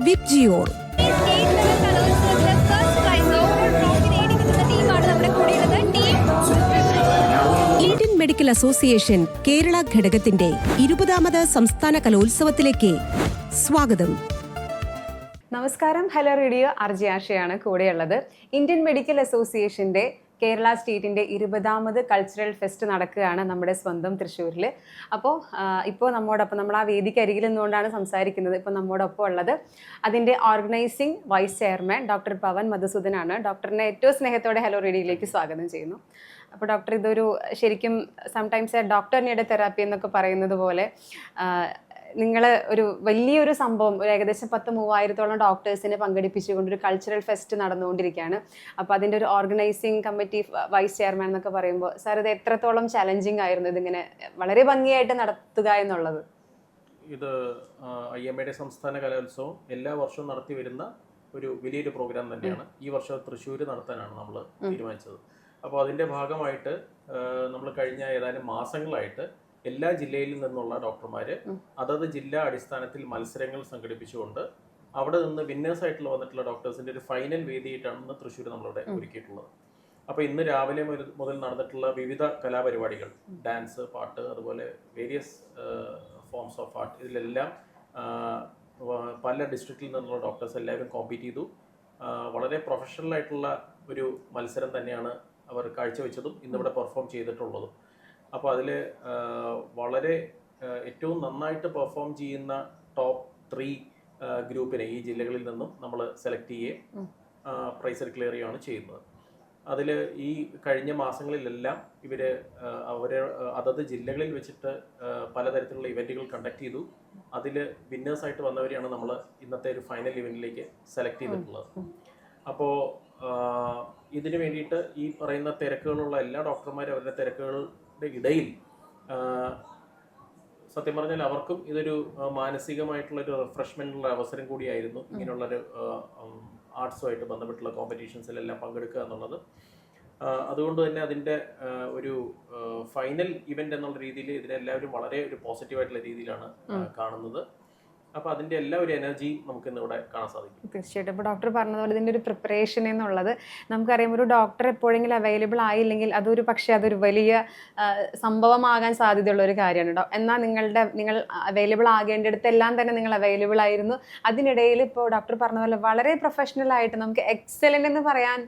VIBGYOR ജിയോർ medical association Kerala ഘടകത്തിന്റെ ഇരുപതാമത് സംസ്ഥാന കലോത്സവത്തിലേക്ക് സ്വാഗതം. നമസ്കാരം. Hello radio. അർജി ആഷയാണ് കൂടെയുള്ളത്. ഇന്ത്യൻ മെഡിക്കൽ അസോസിയേഷന്റെ കേരള സ്റ്റേറ്റിന്റെ ഇരുപതാമത് കൾച്ചറൽ ഫെസ്റ്റ് നടക്കുകയാണ് നമ്മുടെ സ്വന്തം തൃശ്ശൂരിൽ അപ്പോൾ ഇപ്പോൾ നമ്മോടൊപ്പം നമ്മൾ ആ വേദിക്കരികിൽ നിന്നുകൊണ്ടാണ് സംസാരിക്കുന്നത്. ഇപ്പോൾ നമ്മോടൊപ്പം ഉള്ളത് അതിന്റെ organising vice chairman doctor Pavan മധുസൂദനാണ്. ഡോക്ടറിനെ ഏറ്റവും സ്നേഹത്തോടെ ഹലോ റേഡിയോയിലേക്ക് സ്വാഗതം ചെയ്യുന്നു. അപ്പോൾ ഡോക്ടർ ഇതൊരു ശരിക്കും സംടൈംസ് ഡോക്ടർ തെറാപ്പി എന്നൊക്കെ പറയുന്നത് പോലെ നിങ്ങൾ ഒരു വലിയൊരു സംഭവം ഒരു ഏകദേശം പത്ത് മൂവായിരത്തോളം ഡോക്ടേഴ്സിനെ പങ്കെടുപ്പിച്ചുകൊണ്ട് ഒരു കൾച്ചറൽ ഫെസ്റ്റ് നടന്നുകൊണ്ടിരിക്കുകയാണ്. അപ്പോൾ അതിന്റെ ഒരു ഓർഗനൈസിങ് കമ്മിറ്റി വൈസ് ചെയർമാൻ എന്നൊക്കെ പറയുമ്പോൾ സാർ ഇത് എത്രത്തോളം ചലഞ്ചിങ് ആയിരുന്നു ഇതിങ്ങനെ വളരെ ഭംഗിയായിട്ട് നടത്തുക എന്നുള്ളത്? ഇത് ഐ എം എയുടെ സംസ്ഥാന കലോത്സവം എല്ലാ വർഷവും നടത്തി വരുന്ന ഒരു വലിയൊരു പ്രോഗ്രാം തന്നെയാണ്. ഈ വർഷം തൃശ്ശൂർ നടത്താനാണ് നമ്മൾ തീരുമാനിച്ചത്. അപ്പോൾ അതിന്റെ ഭാഗമായിട്ട് നമ്മൾ കഴിഞ്ഞ ഏതാനും മാസങ്ങളായിട്ട് എല്ലാ ജില്ലയിൽ നിന്നുള്ള ഡോക്ടർമാർ അതത് ജില്ലാ അടിസ്ഥാനത്തിൽ മത്സരങ്ങൾ സംഘടിപ്പിച്ചുകൊണ്ട് അവിടെ നിന്ന് വിന്നേഴ്സ് ആയിട്ടുള്ള വന്നിട്ടുള്ള ഡോക്ടേഴ്സിന്റെ ഒരു ഫൈനൽ വേദിയായിട്ടാണ് ഇന്ന് തൃശ്ശൂർ നമ്മളിവിടെ ഒരുക്കിയിട്ടുള്ളത്. അപ്പോൾ ഇന്ന് രാവിലെ മുതൽ നടന്നിട്ടുള്ള വിവിധ കലാപരിപാടികൾ ഡാൻസ് പാട്ട് അതുപോലെ വേരിയസ് ഫോംസ് ഓഫ് ആർട്ട് ഇതിലെല്ലാം പല ഡിസ്ട്രിക്റ്റിൽ നിന്നുള്ള ഡോക്ടേഴ്സ് എല്ലാവരും കോമ്പീറ്റ് ചെയ്തു. വളരെ പ്രൊഫഷണൽ ആയിട്ടുള്ള ഒരു മത്സരം തന്നെയാണ് അവർ കാഴ്ചവെച്ചതും ഇന്നിവിടെ പെർഫോം ചെയ്തിട്ടുള്ളതും. അപ്പോൾ അതിൽ വളരെ ഏറ്റവും നന്നായിട്ട് പെർഫോം ചെയ്യുന്ന ടോപ്പ് ത്രീ ഗ്രൂപ്പിനെ ഈ ജില്ലകളിൽ നിന്നും നമ്മൾ സെലക്ട് ചെയ്യുകയും പ്രൈസ് ഡിക്ലെയർ ചെയ്യുകയാണ് ചെയ്യുന്നത്. അതിൽ ഈ കഴിഞ്ഞ മാസങ്ങളിലെല്ലാം ഇവർ അവർ അതത് ജില്ലകളിൽ വെച്ചിട്ട് പലതരത്തിലുള്ള ഇവന്റുകൾ കണ്ടക്ട് ചെയ്തു. അതിൽ വിന്നേഴ്സായിട്ട് വന്നവരെയാണ് നമ്മൾ ഇന്നത്തെ ഒരു ഫൈനൽ ഇവന്റിലേക്ക് സെലക്ട് ചെയ്തിട്ടുള്ളത്. അപ്പോൾ ഇതിന് വേണ്ടിയിട്ട് ഈ പറയുന്ന തിരക്കുകളുള്ള എല്ലാ ഡോക്ടർമാരും അവരുടെ തിരക്കുകളുടെ ഇടയിൽ സത്യം പറഞ്ഞാൽ അവർക്കും ഇതൊരു മാനസികമായിട്ടുള്ള ഒരു റിഫ്രഷ്മെന്റിനുള്ള അവസരം കൂടിയായിരുന്നു ഇങ്ങനെയുള്ളൊരു ആർട്സുമായിട്ട് ബന്ധപ്പെട്ടുള്ള കോമ്പറ്റീഷൻസിലെല്ലാം പങ്കെടുക്കുക എന്നുള്ളത്. അതുകൊണ്ട് തന്നെ അതിന്റെ ഒരു ഫൈനൽ ഇവന്റ് എന്നുള്ള രീതിയിൽ ഇതിനെല്ലാവരും വളരെ ഒരു പോസിറ്റീവായിട്ടുള്ള രീതിയിലാണ് കാണുന്നത്. അപ്പോൾ അതിന്റെ എല്ലാ ഒരു എനർജി നമുക്ക് ഇന്ന് ഇവിടെ കാണാൻ സാധിക്കും. തീർച്ചയായിട്ടും. ഇപ്പൊ ഡോക്ടർ പറഞ്ഞതുപോലെ ഇതിന്റെ ഒരു പ്രിപ്പറേഷൻ എന്നുള്ളത് നമുക്കറിയാം ഒരു ഡോക്ടർ എപ്പോഴെങ്കിലും അവൈലബിൾ ആയില്ലെങ്കിൽ അതൊരു പക്ഷേ അതൊരു വലിയ സംഭവമാകാൻ സാധ്യതയുള്ള ഒരു കാര്യമാണ് എന്നാൽ നിങ്ങളുടെ നിങ്ങൾ അവൈലബിൾ ആകേണ്ടിടത്തെല്ലാം തന്നെ നിങ്ങൾ അവൈലബിൾ ആയിരുന്നു. അതിനിടയിൽ ഇപ്പോൾ ഡോക്ടർ പറഞ്ഞ പോലെ വളരെ പ്രൊഫഷണൽ ആയിട്ട് നമുക്ക് എക്സലന്റ് എന്ന് പറയാൻ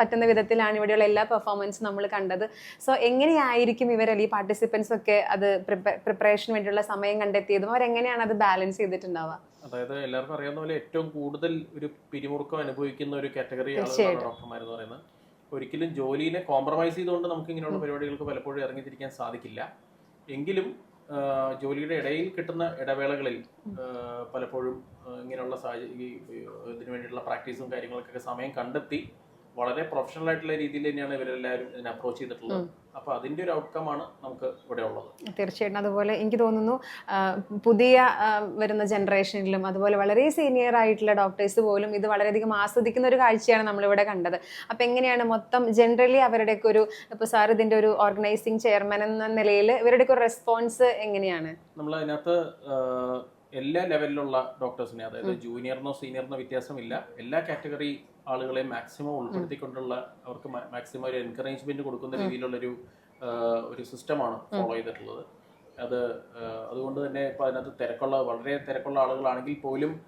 പറ്റുന്ന വിധത്തിലാണ് ഇവിടെയുള്ള എല്ലാ പെർഫോമൻസും നമ്മൾ കണ്ടത്. സോ എങ്ങനെയായിരിക്കും ഇവരല്ല ഈ പാർട്ടിസിപ്പൻസ് ഒക്കെ അത് പ്രിപ്പറേഷന് വേണ്ടിയുള്ള സമയം കണ്ടെത്തിയതും? അവരെങ്ങനെയാണ് അത് ബാലൻസ് ചെയ്തിട്ടുണ്ടാവുക അതായത് എല്ലാവർക്കും അറിയാവുന്ന പോലെ ഏറ്റവും കൂടുതൽ ഒരു പിരിമുറുക്കം അനുഭവിക്കുന്ന ഒരു കാറ്റഗറി ആളുകളാണ് ഡോക്ടർമാർ എന്ന് പറയുന്നത്. ഒരിക്കലും ജോലിനെ കോംപ്രമൈസ് ചെയ്തുകൊണ്ട് നമുക്ക് ഇങ്ങനെയുള്ള പരിപാടികൾക്ക് പലപ്പോഴും ഇറങ്ങിത്തിരിക്കാൻ സാധിക്കില്ല. എങ്കിലും ജോലിയുടെ ഇടയിൽ കിട്ടുന്ന ഇടവേളകളിൽ പലപ്പോഴും ഇങ്ങനെയുള്ള സാഹചര്യം ഇതിനു വേണ്ടിയിട്ടുള്ള പ്രാക്ടീസും കാര്യങ്ങളൊക്കെ സമയം കണ്ടെത്തി വളരെ പ്രൊഫഷണൽ ആയിട്ടുള്ള രീതിയിൽ തന്നെയാണ് ഇവരെല്ലാവരും ഇതിനെ അപ്രോച്ച് ചെയ്തിട്ടുള്ളത്. അപ്പൊ അതിന്റെ ഒരു ഔട്ട്കം ആണ് നമുക്ക് ഇവിടെ ഉള്ളത്. തീർച്ചയായിട്ടും. അതുപോലെ എനിക്ക് തോന്നുന്നു പുതിയ വരുന്ന ജനറേഷനിലും അതുപോലെ വളരെ സീനിയർ ആയിട്ടുള്ള ഡോക്ടേഴ്സ് പോലും ഇത് വളരെയധികം ആസ്വദിക്കുന്ന ഒരു കാഴ്ചയാണ് നമ്മളിവിടെ കണ്ടത്. അപ്പം എങ്ങനെയാണ് മൊത്തം ജനറലി അവരുടെയൊക്കെ ഒരു ഇപ്പോൾ സാർ ഇതിന്റെ ഒരു ഓർഗനൈസിംഗ് ചെയർമാൻ എന്ന നിലയിൽ ഇവരുടെയൊക്കെ ഒരു റെസ്പോൺസ് എങ്ങനെയാണ്? നമ്മൾ അതിനകത്ത് എല്ലാ ലെവലിലുള്ള ഡോക്ടേഴ്സിനെ അതായത് ജൂനിയറിനോ സീനിയറിനോ വ്യത്യാസമില്ല. എല്ലാ കാറ്റഗറി ആളുകളെ മാക്സിമം ഉൾപ്പെടുത്തിക്കൊണ്ടുള്ള അവർക്ക് മാക്സിമം ഒരു എൻകറേജ്മെന്റ് കൊടുക്കുന്ന രീതിയിലുള്ളൊരു ഒരു ഒരു സിസ്റ്റമാണ് ഫോളോ ചെയ്തിട്ടുള്ളത്. അത് അതുകൊണ്ട് തന്നെ ഇപ്പൊ അതിനകത്ത് തിരക്കുള്ള വളരെ തിരക്കുള്ള ആളുകളാണെങ്കിൽ പോലും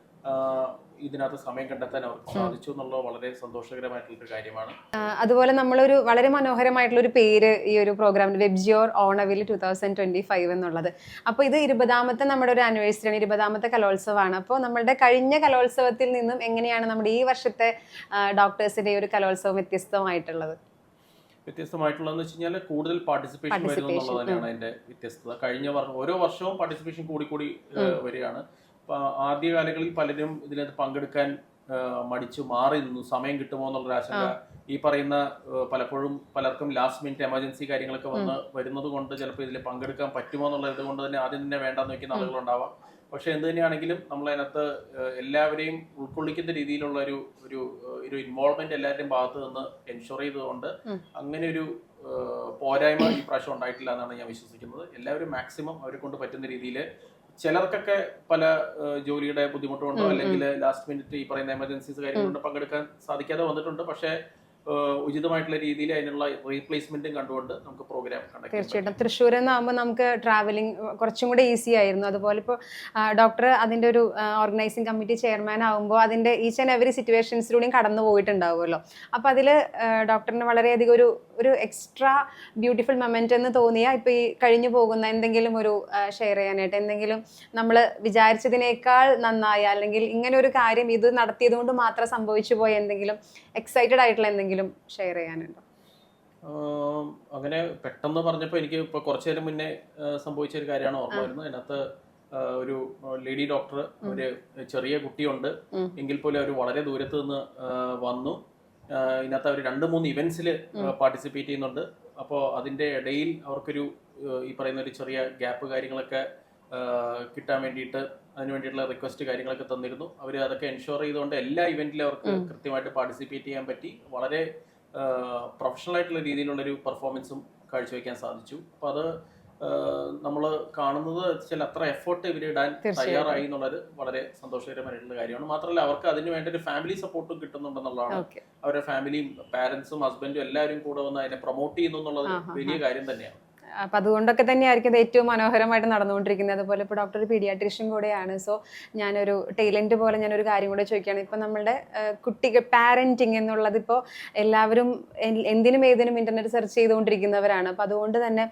ഇതിനകത്ത് സമയം കണ്ടെത്താൻ അവർക്ക് സാധിച്ചു എന്നുള്ളത് വളരെ സന്തോഷകരമായിട്ടുള്ളൊരു കാര്യമാണ്. അതുപോലെ നമ്മളൊരു വളരെ മനോഹരമായിട്ടുള്ള ഒരു പേര് ഈ ഒരു പ്രോഗ്രാമിന് വെബ്ജിയോർ ഓണവിൽ ടു തൗസൻഡ് ട്വന്റി ഫൈവ് എന്നുള്ളത്. അപ്പോൾ ഇത് ഇരുപതാമത്തെ നമ്മുടെ ഒരു ആനിവേഴ്സറിയാണ് ഇരുപതാമത്തെ കലോത്സവമാണ്. അപ്പോൾ നമ്മളുടെ കഴിഞ്ഞ കലോത്സവത്തിൽ നിന്നും എങ്ങനെയാണ് നമ്മുടെ ഈ വർഷത്തെ ഡോക്ടേഴ്സിന്റെ ഒരു കലോത്സവം വ്യത്യസ്തമായിട്ടുള്ളത്? വ്യത്യസ്തമായിട്ടുള്ളതെന്ന് വെച്ച് കഴിഞ്ഞാൽ കൂടുതൽ പാർട്ടിസിപ്പേഷൻ വരുന്നു എന്നുള്ളത് തന്നെയാണ് അതിന്റെ വ്യത്യസ്തത. കഴിഞ്ഞ വർഷം ഓരോ വർഷവും പാർട്ടിസിപ്പേഷൻ കൂടി കൂടി വരികയാണ്. ആദ്യ കാലങ്ങളിൽ പലരും ഇതിനകത്ത് പങ്കെടുക്കാൻ മടിച്ചു മാറി നിന്നു. സമയം കിട്ടുമോ എന്നുള്ള ആശങ്ക ഈ പറയുന്ന പലപ്പോഴും പലർക്കും ലാസ്റ്റ് മിനിറ്റ് എമർജൻസി കാര്യങ്ങളൊക്കെ വന്ന് വരുന്നത് കൊണ്ട് ചിലപ്പോൾ ഇതിൽ പങ്കെടുക്കാൻ പറ്റുമോ എന്നുള്ള ഇത് കൊണ്ട് തന്നെ ആദ്യം തന്നെ വേണ്ടെന്ന് വെക്കുന്ന ആളുകളുണ്ടാവാം പക്ഷെ എന്ത് തന്നെയാണെങ്കിലും നമ്മൾ അതിനകത്ത് എല്ലാവരെയും ഉൾക്കൊള്ളിക്കുന്ന രീതിയിലുള്ള ഒരു ഒരു ഒരു ഇൻവോൾവ്മെന്റ് എല്ലാവരുടെയും ഭാഗത്ത് നിന്ന് എൻഷുർ ചെയ്തുകൊണ്ട് അങ്ങനെ ഒരു പോരായ്മ ഈ പ്രാവശ്യം ഉണ്ടായിട്ടില്ല എന്നാണ് ഞാൻ വിശ്വസിക്കുന്നത്. എല്ലാവരും മാക്സിമം അവരെ കൊണ്ട് പറ്റുന്ന രീതിയിൽ ചിലർക്കൊക്കെ പല ജോലിയുടെ ബുദ്ധിമുട്ടുകൊണ്ടോ. അല്ലെങ്കിൽ ലാസ്റ്റ് മിനിറ്റ് ഈ പറയുന്ന എമർജൻസീസ് കാര്യങ്ങളുണ്ട് പങ്കെടുക്കാൻ സാധിക്കാതെ വന്നിട്ടുണ്ട് പക്ഷേ ഉചിതമായിട്ടുള്ള രീതിയിൽ അതിനുള്ള റീപ്ലേസ്മെന്റും കണ്ടുകൊണ്ട് നമുക്ക് പ്രോഗ്രാം കണ്ടക്ട് തീർച്ചയായിട്ടും. തൃശ്ശൂർ എന്നാകുമ്പോൾ നമുക്ക് ട്രാവലിംഗ് കുറച്ചും കൂടെ ഈസി ആയിരുന്നു. അതുപോലെ ഇപ്പോൾ ഡോക്ടർ അതിന്റെ ഒരു ഓർഗനൈസിംഗ് കമ്മിറ്റി ചെയർമാൻ ആകുമ്പോൾ അതിന്റെ ഈച്ച് ആൻഡ് എവറി സിറ്റുവേഷൻസിലൂടെയും കടന്നു പോയിട്ടുണ്ടാവുമല്ലോ. അപ്പോൾ അതിൽ ഡോക്ടറിന് വളരെയധികം ഒരു ഒരു എക്സ്ട്രാ ബ്യൂട്ടിഫുൾ മൊമെന്റ് എന്ന് തോന്നിയ ഇപ്പോൾ ഈ കഴിഞ്ഞു പോകുന്ന എന്തെങ്കിലും ഒരു ഷെയർ ചെയ്യാനായിട്ട്. എന്തെങ്കിലും നമ്മൾ വിചാരിച്ചതിനേക്കാൾ നന്നായ അല്ലെങ്കിൽ ഇങ്ങനെ ഒരു കാര്യം ഇത് നടത്തിയത് കൊണ്ട് മാത്രം സംഭവിച്ചു പോയ എന്തെങ്കിലും എക്സൈറ്റഡ് ആയിട്ടുള്ള എന്തെങ്കിലും ഷെയർ ചെയ്യാനുണ്ടോ? അങ്ങനെ പെട്ടെന്ന് പറഞ്ഞപ്പോൾ എനിക്ക് ഇപ്പോൾ കുറച്ചു നേരം മുന്നേ സംഭവിച്ച ഒരു കാര്യമാണ് ഓർമ്മ വരുന്നത്. അതിനകത്ത് ഒരു ലേഡി ഡോക്ടർ ഒരു ചെറിയ കുട്ടിയുണ്ട്. എങ്കിൽ പോലും അവർ വളരെ ദൂരത്ത് നിന്ന് വന്നു. ഇതിനകത്ത് അവർ രണ്ട് മൂന്ന് ഇവന്റ്സിൽ പാർട്ടിസിപ്പേറ്റ് ചെയ്യുന്നുണ്ട്. അപ്പോൾ അതിന്റെ ഇടയിൽ അവർക്കൊരു ഈ പറയുന്ന ഒരു ചെറിയ ഗ്യാപ്പ് കാര്യങ്ങളൊക്കെ കിട്ടാൻ വേണ്ടിയിട്ട് അതിന് വേണ്ടിയിട്ടുള്ള റിക്വസ്റ്റ് കാര്യങ്ങളൊക്കെ തന്നിരുന്നു. അവർ അതൊക്കെ എൻഷുർ ചെയ്തുകൊണ്ട് എല്ലാ ഇവന്റിലും അവർക്ക് കൃത്യമായിട്ട് പാർട്ടിസിപ്പേറ്റ് ചെയ്യാൻ പറ്റി. വളരെ പ്രൊഫഷണൽ ആയിട്ടുള്ള രീതിയിലുള്ള ഒരു പെർഫോമൻസും കാഴ്ചവെക്കാൻ സാധിച്ചു. അപ്പോൾ അത് നമ്മൾ കാണുന്നത് ചില അത്ര എഫേർട്ട് ഇവർ ഇടാൻ തയ്യാറായി എന്നുള്ളത് വളരെ സന്തോഷകരമായിട്ടുള്ള കാര്യമാണ്. മാത്രമല്ല അവർക്ക് അതിന് വേണ്ട ഒരു ഫാമിലി സപ്പോർട്ടും കിട്ടുന്നുണ്ടെന്നുള്ളതാണ് അവരുടെ ഫാമിലിയും പാരന്റ്സും ഹസ്ബൻഡും എല്ലാവരും കൂടെ വന്ന് അതിനെ പ്രൊമോട്ട് ചെയ്യുന്നു എന്നുള്ളത് വലിയ കാര്യം തന്നെയാണ്. അപ്പൊ അതുകൊണ്ടൊക്കെ തന്നെയായിരിക്കും ഇത് ഏറ്റവും മനോഹരമായിട്ട് നടന്നുകൊണ്ടിരിക്കുന്നത്. അതുപോലെ ഇപ്പോൾ ഡോക്ടർ പീഡിയാട്രീഷ്യൻ കൂടെയാണ്. സോ ഞാനൊരു ടൈലന്റ് പോലെ ഞാനൊരു കാര്യം കൂടെ ചോദിക്കുകയാണ്. ഇപ്പം നമ്മളുടെ കുട്ടികൾ പാരന്റിങ് എന്നുള്ളത് ഇപ്പോൾ എല്ലാവരും എന്തിനും ഏതിനും ഇന്റർനെറ്റ് സെർച്ച് ചെയ്തുകൊണ്ടിരിക്കുന്നവരാണ്. അപ്പം അതുകൊണ്ട് തന്നെ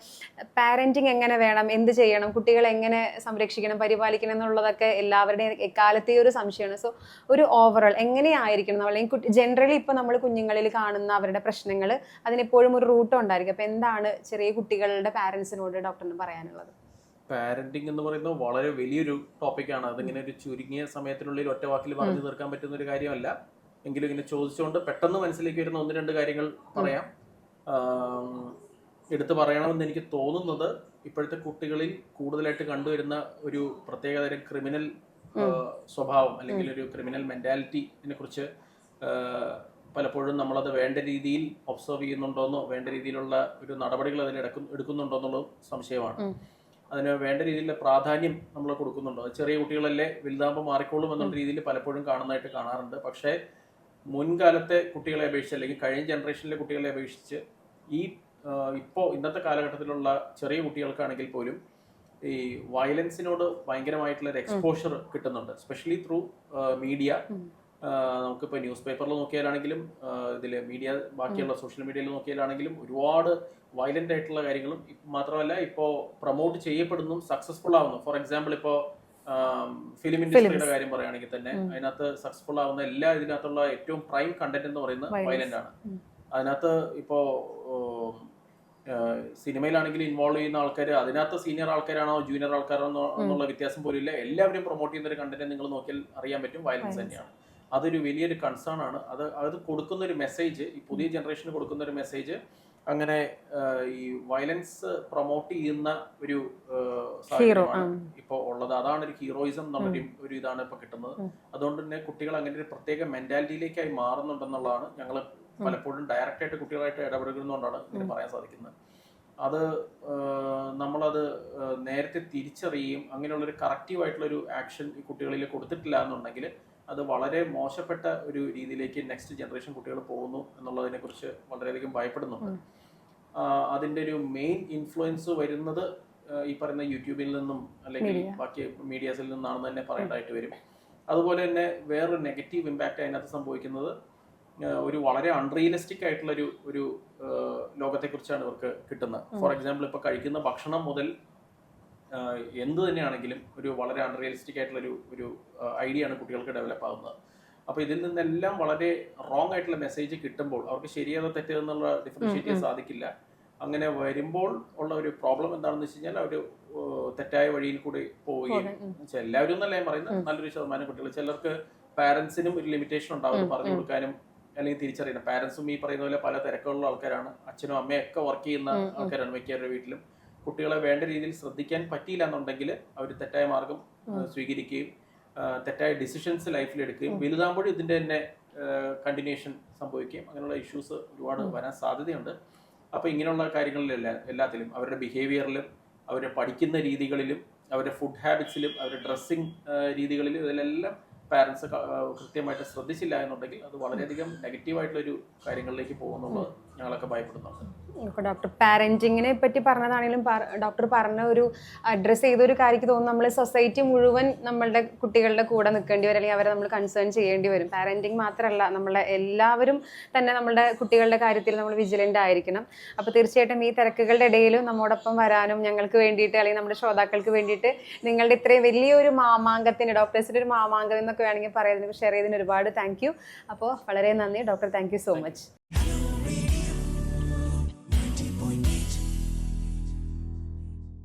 പാരന്റിങ് എങ്ങനെ വേണം എന്ത് ചെയ്യണം കുട്ടികളെ എങ്ങനെ സംരക്ഷിക്കണം പരിപാലിക്കണം എന്നുള്ളതൊക്കെ എല്ലാവരുടെയും എക്കാലത്തെയും ഒരു സംശയമാണ്. സോ ഒരു ഓവറോൾ എങ്ങനെയായിരിക്കണം നമ്മൾ കുട്ടി ജനറലി ഇപ്പോൾ നമ്മൾ കുഞ്ഞുങ്ങളിൽ കാണുന്ന അവരുടെ പ്രശ്നങ്ങൾ അതിനെപ്പോഴും ഒരു റൂട്ട് ഉണ്ടായിരിക്കും. അപ്പോൾ എന്താണ് ചെറിയ കുട്ടികളുടെ പാരൻസിനോട് ഡോക്ടറിന് പറയാനുള്ളത്? പാരന്റിംഗ് എന്ന് പറയുന്നത് വളരെ വലിയൊരു ടോപ്പിക്കാണ്. അതിങ്ങനെ ഒരു ചുരുങ്ങിയ സമയത്തിനുള്ളിൽ ഒറ്റ വാക്കിൽ പറഞ്ഞു തീർക്കാൻ പറ്റുന്ന ഒരു കാര്യമല്ല. എങ്കിലും ഇങ്ങനെ ചോദിച്ചുകൊണ്ട് പെട്ടെന്ന് മനസ്സിലേക്ക് വരുന്ന ഒന്ന് രണ്ട് കാര്യങ്ങൾ പറയാം. എടുത്തു പറയണമെന്ന് എനിക്ക് തോന്നുന്നത് ഇപ്പോഴത്തെ കുട്ടികളിൽ കൂടുതലായിട്ട് കണ്ടുവരുന്ന ഒരു പ്രത്യേകതരം ക്രിമിനൽ സ്വഭാവം അല്ലെങ്കിൽ ഒരു ക്രിമിനൽ മെന്റാലിറ്റിനെ കുറിച്ച് പലപ്പോഴും നമ്മളത് വേണ്ട രീതിയിൽ ഒബ്സർവ് ചെയ്യുന്നുണ്ടോന്നോ വേണ്ട രീതിയിലുള്ള ഒരു നടപടികൾ അതിൽ എടുക്കും എടുക്കുന്നുണ്ടോ എന്നുള്ളത് സംശയമാണ്. അതിന് വേണ്ട രീതിയിലുള്ള പ്രാധാന്യം നമ്മൾ കൊടുക്കുന്നുണ്ടോ. ചെറിയ കുട്ടികളല്ലേ വലുതാകുമ്പോൾ മാറിക്കോളും എന്നുള്ള രീതിയിൽ പലപ്പോഴും കാണുന്നതായിട്ട് കാണാറുണ്ട്. പക്ഷേ മുൻകാലത്തെ കുട്ടികളെ അപേക്ഷിച്ച് അല്ലെങ്കിൽ കഴിഞ്ഞ ജനറേഷനിലെ കുട്ടികളെ അപേക്ഷിച്ച് ഈ ഇപ്പോൾ ഇന്നത്തെ കാലഘട്ടത്തിലുള്ള ചെറിയ കുട്ടികൾക്കാണെങ്കിൽ പോലും ഈ വയലൻസിനോട് ഭയങ്കരമായിട്ടുള്ള ഒരു എക്സ്പോഷർ കിട്ടുന്നുണ്ട്. Specially through media. നമുക്കിപ്പോൾ ന്യൂസ് പേപ്പറിൽ നോക്കിയാലാണെങ്കിലും ഇതിൽ മീഡിയ ബാക്കിയുള്ള സോഷ്യൽ മീഡിയയിൽ നോക്കിയാലാണെങ്കിലും ഒരുപാട് വയലന്റ് ആയിട്ടുള്ള കാര്യങ്ങളും മാത്രമല്ല ഇപ്പോൾ പ്രൊമോട്ട് ചെയ്യപ്പെടുന്നു സക്സസ്ഫുൾ ആവുന്നു. ഫോർ എക്സാമ്പിൾ ഇപ്പോൾ ഫിലിം ഇൻഡസ്ട്രിയുടെ കാര്യം പറയുകയാണെങ്കിൽ തന്നെ. അതിനകത്ത് സക്സസ്ഫുൾ ആവുന്ന എല്ലാ ഇതിനകത്തുള്ള ഏറ്റവും പ്രൈം കണ്ടന്റ് എന്ന് പറയുന്നത്. വയലന്റ് ആണ്. അതിനകത്ത് ഇപ്പോൾ സിനിമയിലാണെങ്കിൽ ഇൻവോൾവ് ചെയ്യുന്ന ആൾക്കാർ അതിനകത്ത് സീനിയർ ആൾക്കാരാണോ ജൂനിയർ ആൾക്കാരാണോ എന്നുള്ള വ്യത്യാസം പോലും ഇല്ല. എല്ലാവരും പ്രൊമോട്ട് ചെയ്യുന്ന ഒരു കണ്ടന്റ് നിങ്ങൾ നോക്കിയാൽ അറിയാൻ പറ്റും. വയലൻസ് തന്നെയാണ്. അതൊരു വലിയൊരു കൺസേൺ ആണ്. അത് അത് കൊടുക്കുന്ന ഒരു മെസ്സേജ് ഈ പുതിയ ജനറേഷന് കൊടുക്കുന്ന ഒരു മെസ്സേജ് അങ്ങനെ ഈ വയലൻസ് പ്രൊമോട്ട് ചെയ്യുന്ന ഒരു സാഹചര്യമാണ് ഇപ്പോൾ ഉള്ളത്. അതാണ് ഒരു ഹീറോയിസം എന്നുള്ളൊരു ഒരു ഇതാണ് ഇപ്പോൾ കിട്ടുന്നത്. അതുകൊണ്ട് തന്നെ കുട്ടികൾ അങ്ങനെ ഒരു പ്രത്യേക മെന്റാലിറ്റിയിലേക്കായി മാറുന്നുണ്ടെന്നുള്ളതാണ് ഞങ്ങൾ പലപ്പോഴും ഡയറക്റ്റ് ആയിട്ട് കുട്ടികളായിട്ട് ഇടപെടുന്നതുകൊണ്ടാണ് ഇങ്ങനെ പറയാൻ സാധിക്കുന്നത്. അത് നമ്മളത് നേരത്തെ തിരിച്ചറിയുകയും അങ്ങനെയുള്ളൊരു കറക്റ്റീവ് ആയിട്ടുള്ളൊരു ആക്ഷൻ ഈ കുട്ടികളിൽ കൊടുത്തിട്ടില്ല എന്നുണ്ടെങ്കിൽ അത് വളരെ മോശപ്പെട്ട ഒരു രീതിയിലേക്ക് നെക്സ്റ്റ് ജനറേഷൻ കുട്ടികൾ പോകുന്നു എന്നുള്ളതിനെ കുറിച്ച് വളരെയധികം ഭയപ്പെടുന്നുണ്ട്. അതിന്റെ അതിന്റെ ഒരു മെയിൻ ഇൻഫ്ലുവൻസ് വരുന്നത് ഈ പറയുന്ന യൂട്യൂബിൽ നിന്നും അല്ലെങ്കിൽ. ബാക്കി മീഡിയാസിൽ നിന്നാണെന്ന് തന്നെ പറയേണ്ടതായിട്ട് വരും. അതുപോലെ തന്നെ വേറൊരു നെഗറ്റീവ് ഇമ്പാക്റ്റ് അതിനകത്ത് സംഭവിക്കുന്നത് ഒരു വളരെ അൺറിയലിസ്റ്റിക് ആയിട്ടുള്ള ഒരു ഒരു ലോകത്തെക്കുറിച്ചാണ് ഇവർക്ക് കിട്ടുന്നത്. ഫോർ എക്സാമ്പിൾ ഇപ്പോൾ കഴിക്കുന്ന ഭക്ഷണം മുതൽ എന്ത് തന്നെയാണെങ്കിലും ഒരു വളരെ അൺറിയലിസ്റ്റിക് ആയിട്ടുള്ള ഒരു ഒരു ഐഡിയ ആണ് കുട്ടികൾക്ക് ഡെവലപ്പ് ആകുന്നത് അപ്പോൾ ഇതിൽ നിന്നെല്ലാം വളരെ റോങ് ആയിട്ടുള്ള മെസ്സേജ് കിട്ടുമ്പോൾ അവർക്ക് ശരിയാതോ തെറ്റോ എന്നുള്ള ഡിഫറൻഷിയേറ്റ് ചെയ്യാൻ സാധിക്കില്ല. അങ്ങനെ വരുമ്പോൾ ഉള്ള ഒരു പ്രോബ്ലം എന്താണെന്ന് വെച്ച് കഴിഞ്ഞാൽ അവർ തെറ്റായ വഴിയിൽ കൂടി പോവുകയും എല്ലാവരും എന്നല്ല ഞാൻ പറയുന്നത് നല്ലൊരു ശതമാനം കുട്ടികൾ. ചിലർക്ക് പാരന്റ്സിനും ഒരു ലിമിറ്റേഷൻ ഉണ്ടാവും പറഞ്ഞു കൊടുക്കാനും അല്ലെങ്കിൽ തിരിച്ചറിയണം പാരന്റ്സും ഈ പറയുന്ന പോലെ പല തിരക്കുള്ള ആൾക്കാരാണ്. അച്ഛനും അമ്മയും ഒക്കെ വർക്ക് ചെയ്യുന്ന. ആൾക്കാരാണ് മിക്കവരുടെ വീട്ടിലും. കുട്ടികളെ വേണ്ട രീതിയിൽ ശ്രദ്ധിക്കാൻ പറ്റിയില്ല എന്നുണ്ടെങ്കിൽ അവർ തെറ്റായ മാർഗം സ്വീകരിക്കുകയും തെറ്റായ ഡിസിഷൻസ് ലൈഫിൽ എടുക്കുകയും വലുതാകുമ്പോഴും ഇതിന്റെ തന്നെ കണ്ടിന്യൂഷൻ സംഭവിക്കുകയും അങ്ങനെയുള്ള ഇഷ്യൂസ് ഒരുപാട് വരാൻ സാധ്യതയുണ്ട്. അപ്പോൾ ഇങ്ങനെയുള്ള കാര്യങ്ങളിലെല്ലാം എല്ലാത്തിലും അവരുടെ ബിഹേവിയറിലും അവരുടെ പഠിക്കുന്ന രീതികളിലും അവരുടെ ഫുഡ് ഹാബിറ്റ്സിലും അവരുടെ ഡ്രസ്സിങ് രീതികളിലും ഇതിലെല്ലാം പാരൻസ് കൃത്യമായിട്ട് ശ്രദ്ധിച്ചില്ല എന്നുണ്ടെങ്കിൽ അത് വളരെയധികം നെഗറ്റീവായിട്ടുള്ളൊരു കാര്യങ്ങളിലേക്ക് പോകുന്നുള്ളത് ഞങ്ങളൊക്കെ ഭയപ്പെടുന്നുണ്ട്. ഇപ്പോൾ ഡോക്ടർ പാരന്റിങ്ങിനെ പറ്റി പറഞ്ഞതാണെങ്കിലും ഡോക്ടർ പറഞ്ഞ ഒരു അഡ്രസ്സ് ചെയ്തൊരു കാര്യക്ക് തോന്നുന്നു നമ്മൾ സൊസൈറ്റി മുഴുവൻ നമ്മളുടെ കുട്ടികളുടെ കൂടെ നിൽക്കേണ്ടി വരും അല്ലെങ്കിൽ അവരെ നമ്മൾ കൺസേൺ ചെയ്യേണ്ടി വരും. പാരന്റിങ് മാത്രമല്ല നമ്മളെ എല്ലാവരും തന്നെ നമ്മളുടെ കുട്ടികളുടെ കാര്യത്തിൽ നമ്മൾ വിജിലന്റ് ആയിരിക്കണം. അപ്പോൾ തീർച്ചയായിട്ടും ഈ തിരക്കുകളുടെ ഇടയിലും നമ്മോടൊപ്പം വരാനും ഞങ്ങൾക്ക് വേണ്ടിയിട്ട് അല്ലെങ്കിൽ നമ്മുടെ ശ്രോതാക്കൾക്ക് വേണ്ടിയിട്ട് നിങ്ങളുടെ ഇത്രയും വലിയൊരു മാമാങ്കത്തിന് ഡോക്ടേഴ്സിന്റെ ഒരു മാമാങ്കം എന്നൊക്കെ വേണമെങ്കിൽ പറയുന്നതിന് ഷെയർ ചെയ്തതിന് ഒരുപാട് താങ്ക് യു അപ്പോൾ വളരെ നന്ദി. Doctor thank you so much